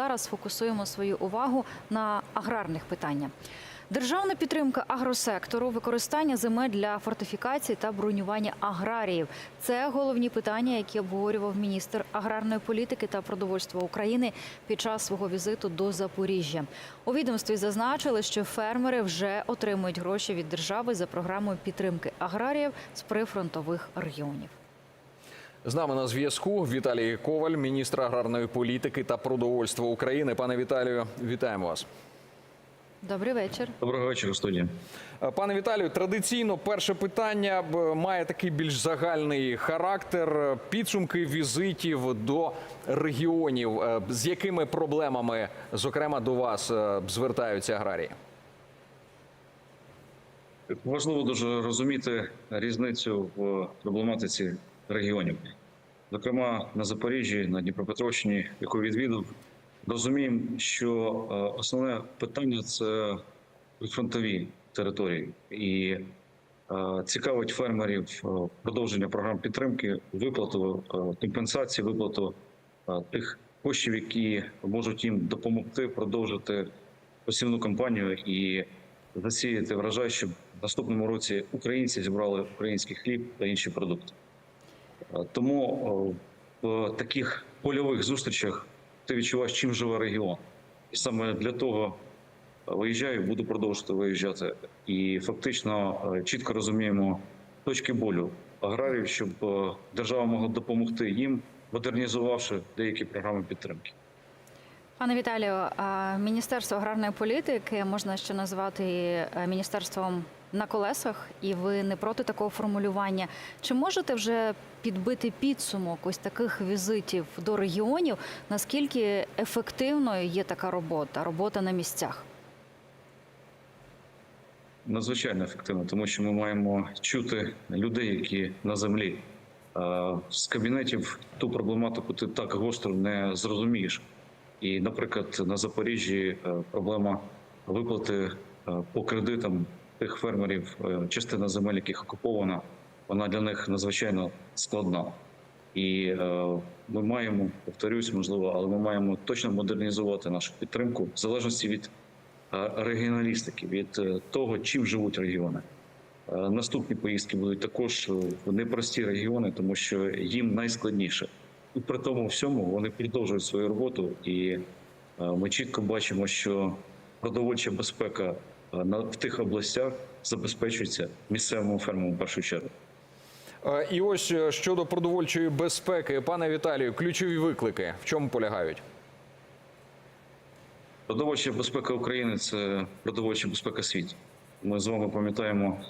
Зараз фокусуємо свою увагу на аграрних питаннях. Державна підтримка агросектору, використання земель для фортифікації та бронювання аграріїв це головні питання, які обговорював міністр аграрної політики та продовольства України під час свого візиту до Запоріжжя. У відомстві зазначили, що фермери вже отримують гроші від держави за програмою підтримки аграріїв з прифронтових регіонів. З нами на зв'язку Віталій Коваль, міністр аграрної політики та продовольства України. Пане Віталію, вітаємо вас. Добрий вечір. Доброго вечора, студія. Е, Пане Віталію, традиційно перше питання має такий більш загальний характер. Підсумки візитів до регіонів. Е, З якими проблемами, зокрема, до вас е, звертаються аграрії? Важливо дуже розуміти різницю в проблематиці регіонів. Зокрема, на Запоріжжі, на Дніпропетровщині, яку відвідав, розуміємо, що е, основне питання це прифронтові території, і е, цікавить фермерів е, продовження програм підтримки, виплату компенсації, виплату тих коштів, які можуть їм допомогти продовжити посівну кампанію і засіяти врожай, щоб в наступному році українці зібрали український хліб та інші продукти. Е, Тому е, в таких польових зустрічах ти відчуваєш, чим живе регіон. І саме для того виїжджаю, буду продовжувати виїжджати. І фактично е, чітко розуміємо точки болю аграрів, щоб е, держава могла допомогти їм, модернізувавши деякі програми підтримки. Пане Віталію, Міністерство аграрної політики можна ще назвати е, міністерством на колесах, і ви не проти такого формулювання. Чи можете вже підбити підсумок ось таких візитів до регіонів? Наскільки ефективною є така робота, робота на місцях? надзвичайно ефективно, тому що ми маємо чути людей, які на землі. З кабінетів ту проблематику ти так гостро не зрозумієш. І, наприклад, на Запоріжжі е, проблема виплати е, по кредитам тих фермерів, е, частина земель, яких окупована, вона для них надзвичайно складна. І ми маємо, повторюсь, можливо, але ми маємо точно модернізувати нашу підтримку в залежності від регіоналістики, від того, чим живуть регіони. Наступні поїздки будуть також в непрості регіони, тому що їм найскладніше. І при тому всьому вони продовжують свою роботу, і е, ми чітко бачимо, що продовольча безпека е, в тих областях забезпечується місцевому фермеру в першу чергу. Е, І ось щодо продовольчої безпеки, пане Віталію, ключові виклики в чому полягають? Продовольча безпека України це продовольча безпека світу. Ми з вами пам'ятаємо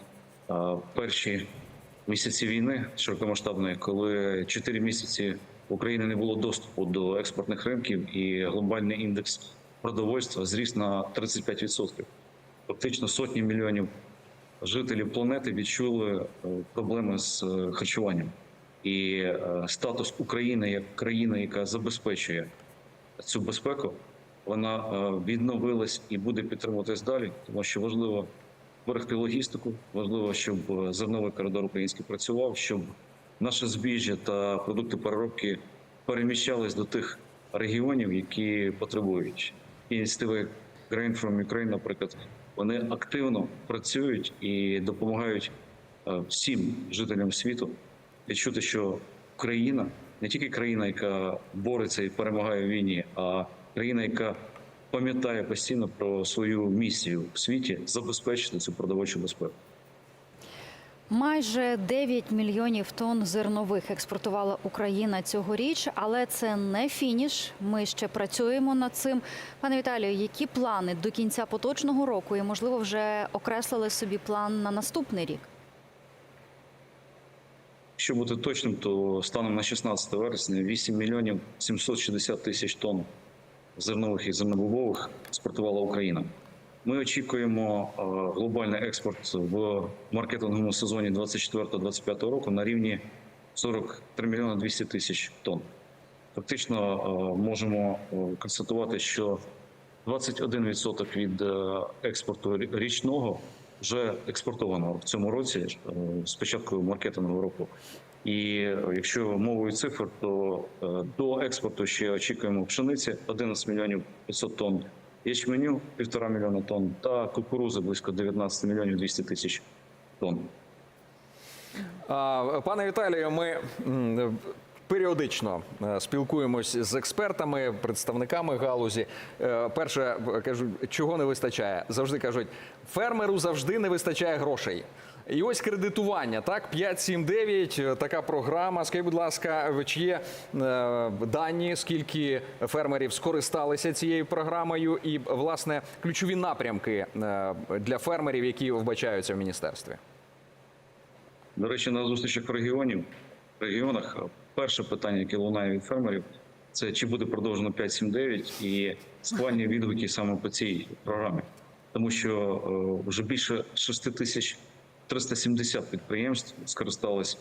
перші місяці війни широкомасштабної, коли 4 місяці в Україні не було доступу до експортних ринків, і глобальний індекс продовольства зріс на 35%. Фактично сотні мільйонів жителів планети відчули е, проблеми з е, харчуванням. І е, статус України як країни, яка забезпечує цю безпеку, вона відновилась і буде підтримуватись далі, тому що важливо зберегти логістику, важливо, щоб зерновий коридор український працював, щоб наше збіжжя та продукти переробки переміщались до тих регіонів, які потребують. Ініціативи Grain from Ukraine, наприклад, вони активно працюють і допомагають е, всім жителям світу відчути, що Україна не тільки країна, яка бореться і перемагає в війні, а країна, яка пам'ятає постійно про свою місію в світі забезпечити цю продовольчу безпеку. Майже 9 мільйонів тонн зернових експортувала Україна цьогоріч, але це не фініш. Ми ще працюємо над цим. Пане Віталію, які плани до кінця поточного року і можливо вже окреслили собі план на наступний рік? Якщо бути точним, то станом на 16 вересня 8 мільйонів 760 тисяч тонн зернових і зернобобових експортувала Україна. Ми очікуємо е, глобальний експорт в маркетинговому сезоні 24-25 року на рівні 43 мільйони 200 тисяч тонн. Фактично е, можемо е, констатувати, що 21% від експорту річного вже експортовано в цьому році з початку маркетингового року. І якщо мовою цифр, то до експорту ще очікуємо пшениці 11 мільйонів 500 тонн, ячменю 1,5 мільйона тонн та кукурузи близько 19 мільйонів 200 тисяч тонн. Пане Віталію, ми періодично е, спілкуємось з експертами, представниками галузі. Е, Перше кажуть, чого не вистачає? Завжди кажуть, фермеру завжди не вистачає грошей. І ось кредитування, так, 5, 7, 9, е, така програма. Скажіть, будь ласка, чи є дані, скільки фермерів скористалися цією програмою, і власне ключові напрямки для фермерів, які вбачаються в міністерстві? До речі, на зустрічах регіонів в регіонах е, перше питання, яке лунає від фермерів, це чи буде продовжено 5.7.9 і схвальні відгуки саме по цій програмі, тому що е, вже більше 6 тисяч 370 підприємств скористались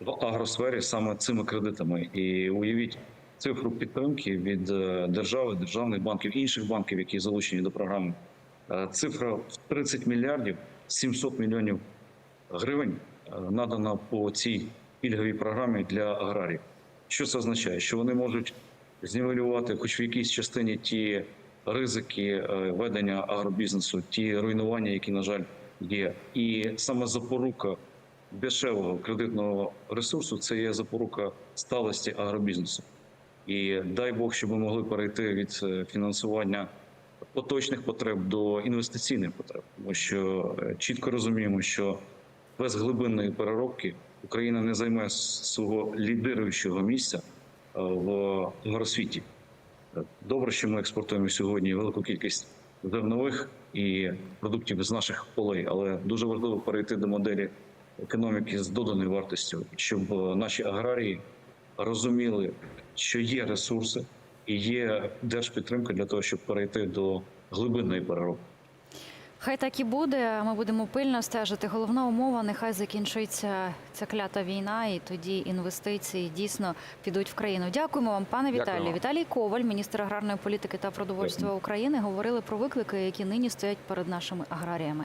в агросфері саме цими кредитами. І уявіть цифру підтримки від е, держави, державних банків, інших банків, які залучені до програми. Е, Цифра в 30 мільярдів 700 мільйонів гривень надана по цій пільговій програмі для аграріїв. Що це означає? Що вони можуть знівелювати, хоч в якійсь частині ті ризики е, ведення агробізнесу, ті руйнування, які, на жаль, є. І саме запорука дешевого кредитного ресурсу це є запорука сталості агробізнесу. І дай Бог, щоб ми могли перейти від е, фінансування поточних потреб до інвестиційних потреб, тому що е, чітко розуміємо, що без глибинної переробки Україна не займе свого лідируючого місця е, в агросвіті. Е, Добре, що ми експортуємо сьогодні велику кількість зернових і продуктів з наших полей, але дуже важливо перейти до моделі економіки з доданою вартістю, щоб е, наші аграрії розуміли, що є ресурси і є держпідтримка для того, щоб перейти до глибинної переробки. Хай так і буде. Ми будемо пильно стежити. Головна умова нехай закінчиться ця клята війна, і тоді інвестиції дійсно підуть в країну. Дякуємо вам, пане. Віталію. Віталій Коваль, міністр аграрної політики та продовольства України, говорили про виклики, які нині стоять перед нашими аграріями.